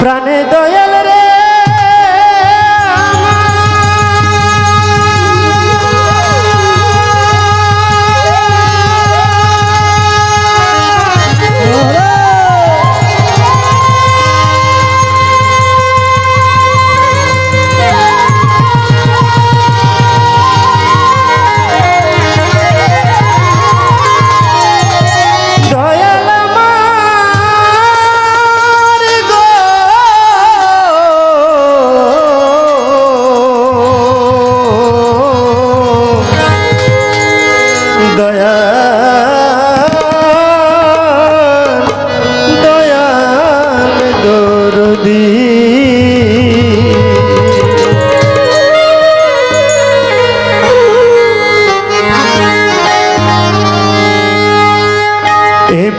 প্রাণে দয়া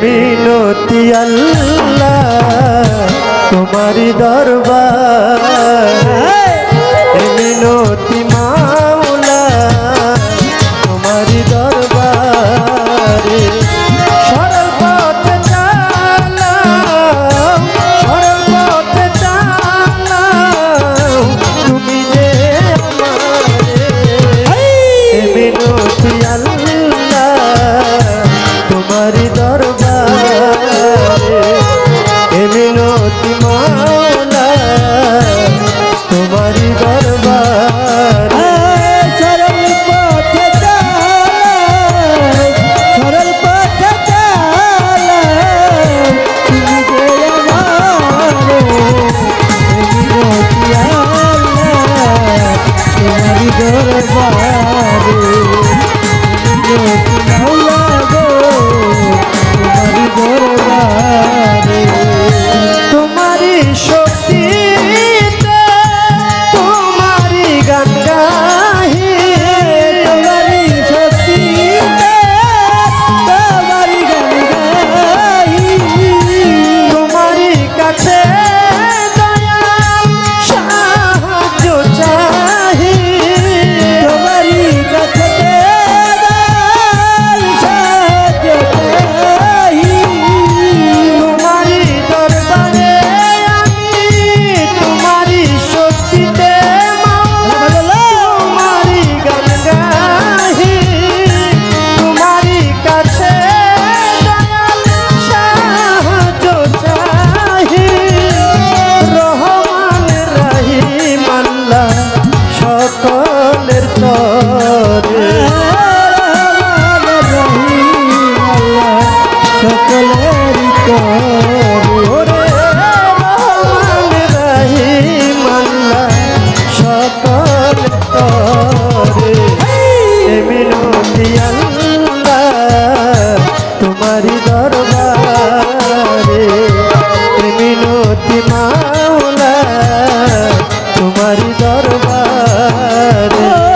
মিনতি আল্লাহ তোমারি দরবার। পাগলের তরে। দরবার।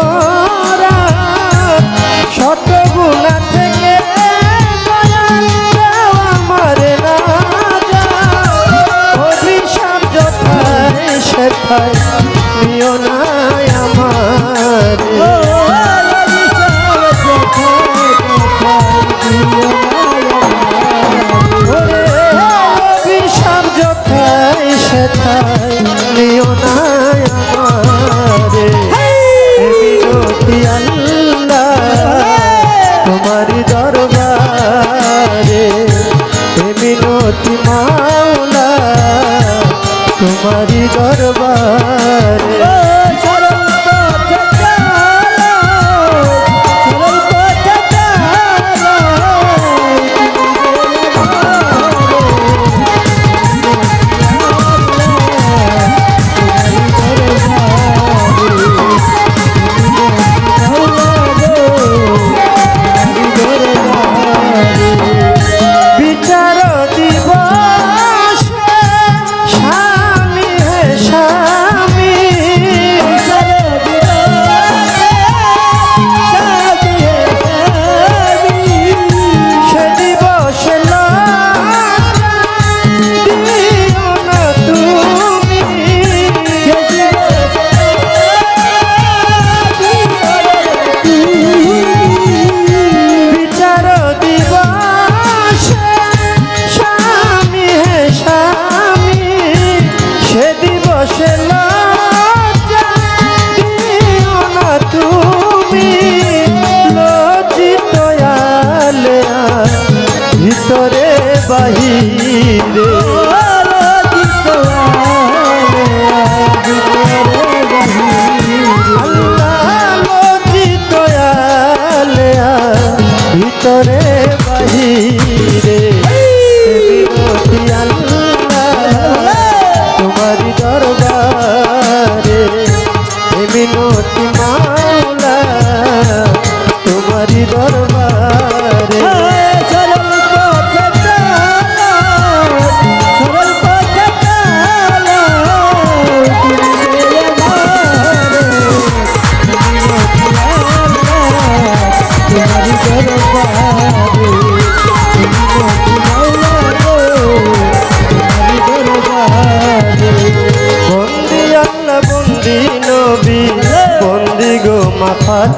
amor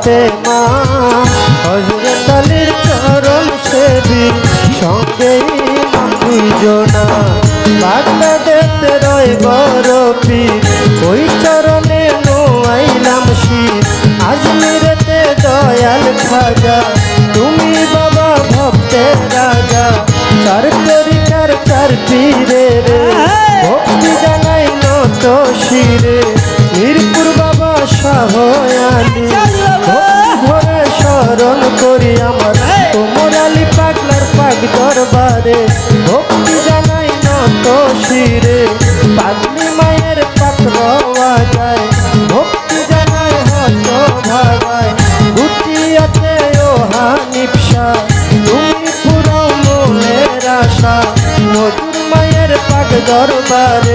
মাথাতে মা। হজরত আলীর চরণ সেবী সঙ্গে দুইজনা বাগদাদেতে রয় পীর ওই চরণে নোয়াইলাম শীত। আজমিরেতে দয়াল খাজা তুমি বাবা ভক্তের রাজা। চার তরিকার চার পীরে রে ভক্তি জানাই নত শিরে। দরবারে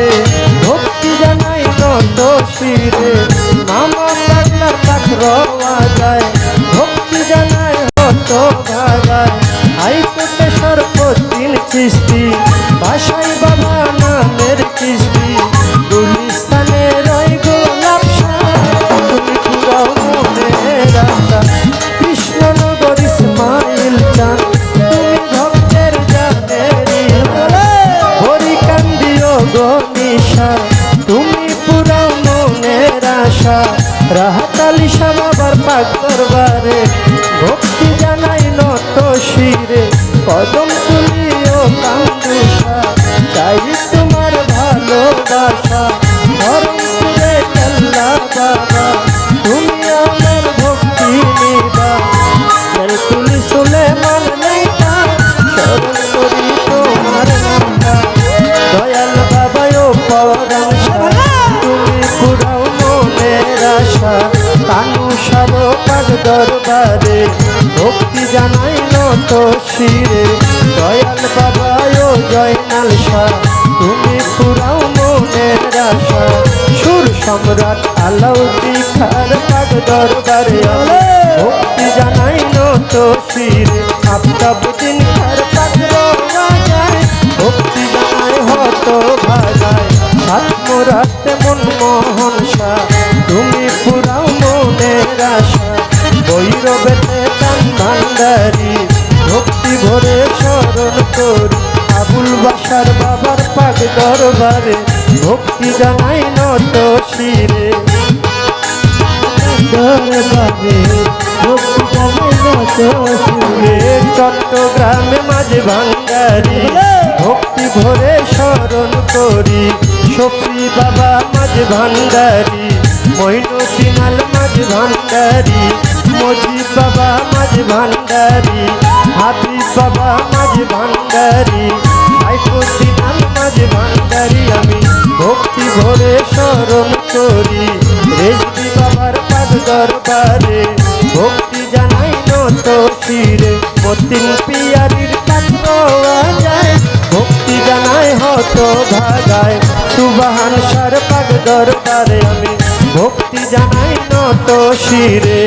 দরবারে ভক্তি জানাই নত শিরে কদম কানু সারো পাগ দরবারে ভক্তি জানাই নত শিরে। দয়াল বাবাও জয়নাল শাহ তুমি পুরাও মনের আশা। সুর সম্রাট আলাউদ্দি খার পাগ দরবারে ভক্তি জানাই নত শিরে। আফতাবুদ্দিন খার পাগ যায় ভক্তি জানাই হত ভাগায় সাত মোরাতে মনমোহন শাহ। আশা বৈরবেতে চান ভান্ডারি ভক্তি ভরে স্মরণ করি, আবুল বাসার বাবার পাক দরবারে ভক্তি জানাই নত শিরে দরবারে ভক্তি জানে নত সুরে চট্টগ্রামে মাঝে ভাঙ্গারি ভক্তি ভরে স্মরণ করি সফি বাবা মাঝ ভান্ডারি মইনুদ্দিনাল মাঝ ভান্ডারি মজিদ বাবা মাঝ ভান্ডারি হাবিব বাবা মাঝ ভান্ডারি সাইফুদ্দিনাল মাঝ ভান্ডারি আমি ভক্তি ভরে স্মরণ করি। রেজবি বাবার পাদ দরবারে, ভক্তি জানাই নত শিরে। মতিন পিয়ারির পাত্র যায়, ভক্তি জানাই হত ভাগায়। সুবাহান সার পাগ দরবারে, আমি ভক্তি জানাই শিরে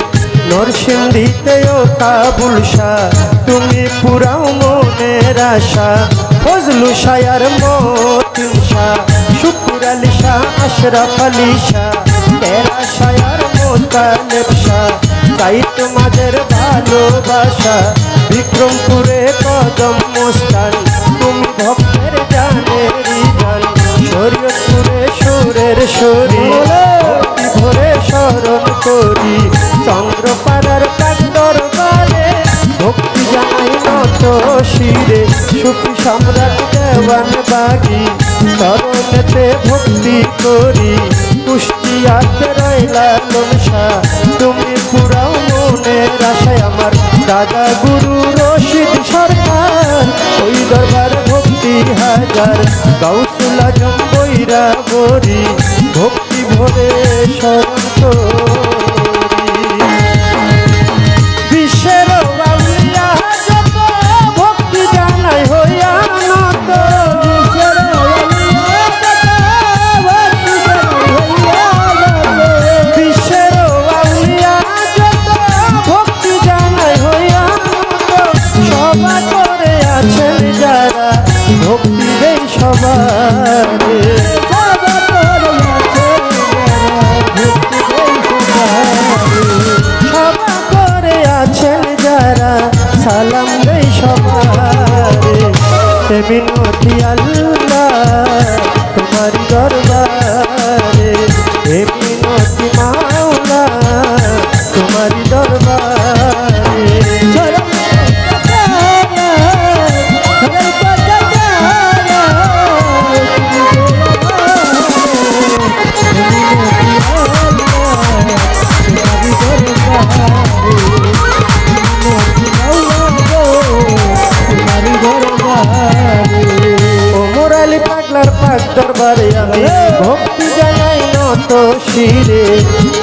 নরসিংদীতে ও কাবুল শাহ, তুমি পুরাও মনের আশা, ফজলু শায়ার মতিন শাহ, শুকুর আলী শাহ, আশরাফ আলী শাহ, তেরা শায়ার মোতালেব তাই তোমাদের ভালোবাসা, বিক্রমপুরে কদম মোস্তান, তুমি ভক্তের জানের জান শরীয়তপুরে সুরের শরী ভক্তি ভরে স্মরণ করি। চন্দ্রপাড়ার কান্দর বারে ভক্তি জানাই নত শিরে। সুখী সম্রাট দেওয়ান বাগি, চরণেতে ভক্তি করি। কুষ্টিয়াতে রইলা লমসা তুমি পুরাও মনের আশায় আমার। দাদা গুরু রশিদ সরকার, ওই দরবার ভক্তি হাজার। গাউসুল আজম বৈরা ভক্তি ভরে স্মরণ মিনতি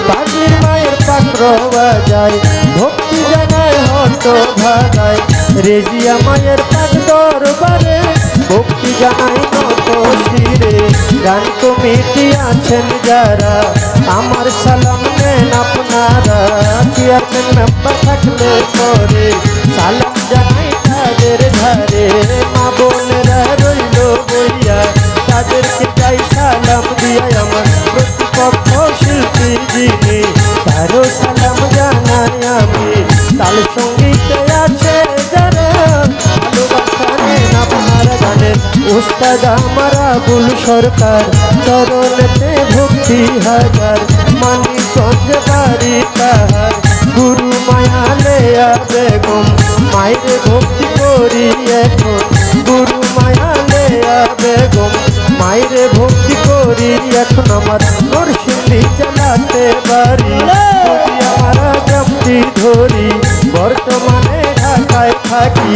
শিরে মায়ের রওয়া যায় ভক্তি জানাই হত ভাগায়। রেজিয়া মায়ের পাক দরবারে ভক্তি জানাই নত শিরে। গান কমিটি আছেন যারা, আমার সালাম নেন আপনারা। চেয়ারম্যান মেম্বার থাকলে পরে? সালাম জানাই তাদের ধারে। মা বোনেরা রইল বইয়া তাদেরকে চাই সালাম দিয়া আমার যিনি তারও সালাম জানাই আমি। তাল সঙ্গীতে আছে উস্তাদ আমার আবুল সরকার, চরণেতে ভক্তি হাজার। মানিকগঞ্জ বাড়ি তাহার গুরু মায়া লেয়া বেগম। মায়ের ভক্তি করি এখন, গুরু মায়া লেয়া বেগম। মায়ের ভক্তি করি এখন আমার নরসিংদী চালাতে পারি। আমার গ্রামটি ধরি বর্তমানে ঢাকায় থাকি।